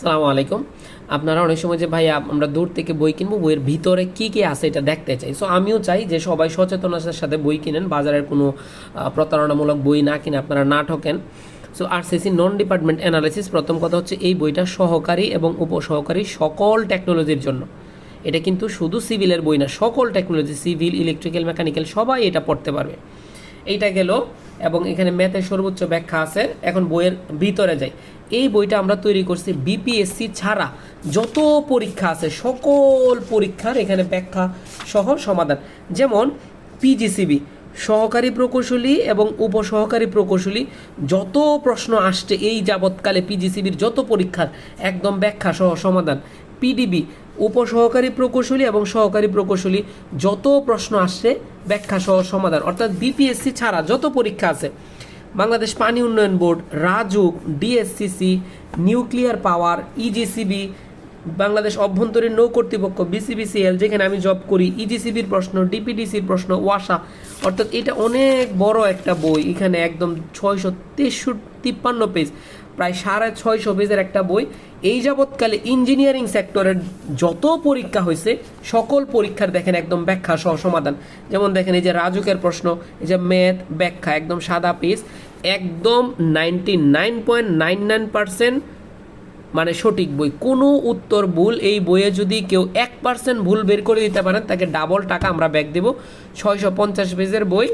সালামু আলাইকুম। আপনারা অনেক সময় যে ভাই আমরা দূর থেকে বই কিনবো, বইয়ের ভিতরে কি কি আছে এটা দেখতে চাই। সো আমিও চাই যে, সবাই সচেতনতার সাথে বই কিনেন। বাজারের কোনো প্রতারণামূলক বই না কিনে আপনারা না ঠকেন। So RCC non department analysis প্রথম কথা হচ্ছে এই বইটা সহকারী এবং উপসহকারী সকল টেকনোলজির জন্য। এটা কিন্তু শুধু সিভিলের বই না, সকল টেকনোলজি সিভিল ইলেকট্রিক্যাল মেকানিক্যাল সবাই এটা পড়তে পারবে। এইটা গেল এবং এখানে ম্যাথের সর্বোচ্চ ব্যাখ্যা আছে। এখন বইয়ের ভিতরে যাই। এই বইটা আমরা তৈরি করছি বিপিএসসি ছাড়া। যত পরীক্ষা আছে, সকল পরীক্ষার এখানে ব্যাখ্যা সহ সমাধান। যেমন পিজিসিবি সহকারী প্রকৌশলী এবং উপসহকারী প্রকৌশলী, যত প্রশ্ন আসছে এই যাবৎকালে পিজিসিবির যত পরীক্ষার একদম ব্যাখ্যা সহ সমাধান। পিডিবি উপসহকারী প্রকৌশলী এবং সহকারী প্রকৌশলী যত প্রশ্ন আসছে ব্যাখ্যা সহ সমাধান। অর্থাৎ বিপিএসসি ছাড়া যত পরীক্ষা আছে, বাংলাদেশ পানি উন্নয়ন board, Rajuk DSCC nuclear power EGCB Bangladesh অভ্যন্তরীণ নৌ কর্তৃপক্ষ, বিসিবিসিএল, যেখানে আমি জব করি ইজিসিবির প্রশ্ন ডিপিডিসির প্রশ্ন, ওয়াসা। অর্থাৎ এটা অনেক বড় একটা বই, এখানে একদম ছয়শো তেষট্টি তিপ্পান্ন পেজ প্রায় সাড়ে ছয়শো পেজের একটা বই। এই যাবৎকালে ইঞ্জিনিয়ারিং সেক্টরের যত পরীক্ষা হয়েছে, সকল পরীক্ষার দেখেন একদম ব্যাখ্যা সহ সমাধান। যেমন দেখেন, এই যে রাজুকের প্রশ্ন, এই যে ম্যাথ ব্যাখ্যা, একদম সাদা পেজ একদম ninety nine point nine nine percent মানে সঠিক বই। কোনো উত্তর ভুল, এই বইয়ে যদি কেউ এক পার্সেন্ট ভুল বের করে দিতে পারেন, তাকে ডাবল টাকা আমরা ব্যাক দেবো। ছয়শো পঞ্চাশ পেজের বই,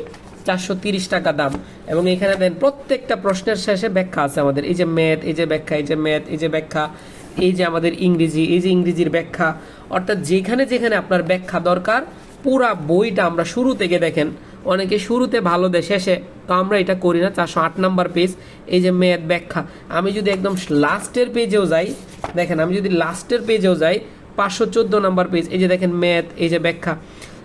চারশো তিরিশ টাকা দাম। এবং এখানে দেন, প্রত্যেকটা প্রশ্নের শেষে ব্যাখ্যা আছে আমাদের। এই যে ম্যাথ এই যে ব্যাখ্যা, এই যে ম্যাথ এই যে ব্যাখ্যা, এই যে আমাদের ইংরেজি, এই যে ইংরেজির ব্যাখ্যা। অর্থাৎ যেখানে যেখানে আপনার ব্যাখ্যা দরকার, পুরা বইটা আমরা শুরু থেকে দেখেন অনেকে শুরুতে ভালো দেয়, শেষে তো আমরা এটা করি না, চারশো আট নাম্বার পেজ এই যে ম্যাথ ব্যাখ্যা। আমি যদি একদম লাস্টের পেজেও যাই, দেখেন, আমি যদি লাস্টের পেজেও যাই, পাঁচশো চোদ্দ নাম্বার পেজ এই যে দেখেন ম্যাথ এই যে ব্যাখ্যা।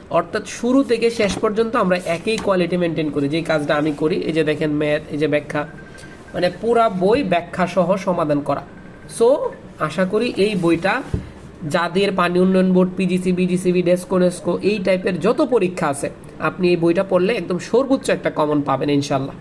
অর্থাৎ শুরু থেকে শেষ পর্যন্ত আমরা একই কোয়ালিটি মেনটেন করি, যেই কাজটা আমি করি, এই যে দেখেন ম্যাথ এই যে ব্যাখ্যা। মানে পুরা বই ব্যাখ্যা সহ সমাধান করা। সো আশা করি এই বইটা যাদের পানি উন্নয়ন board PGC BGCB DESCO NESCO এই টাইপের যত পরীক্ষা আছে, আপনি এই বইটা পড়লে একদম সর্বোচ্চ একটা কমন পাবেন ইনশাল্লাহ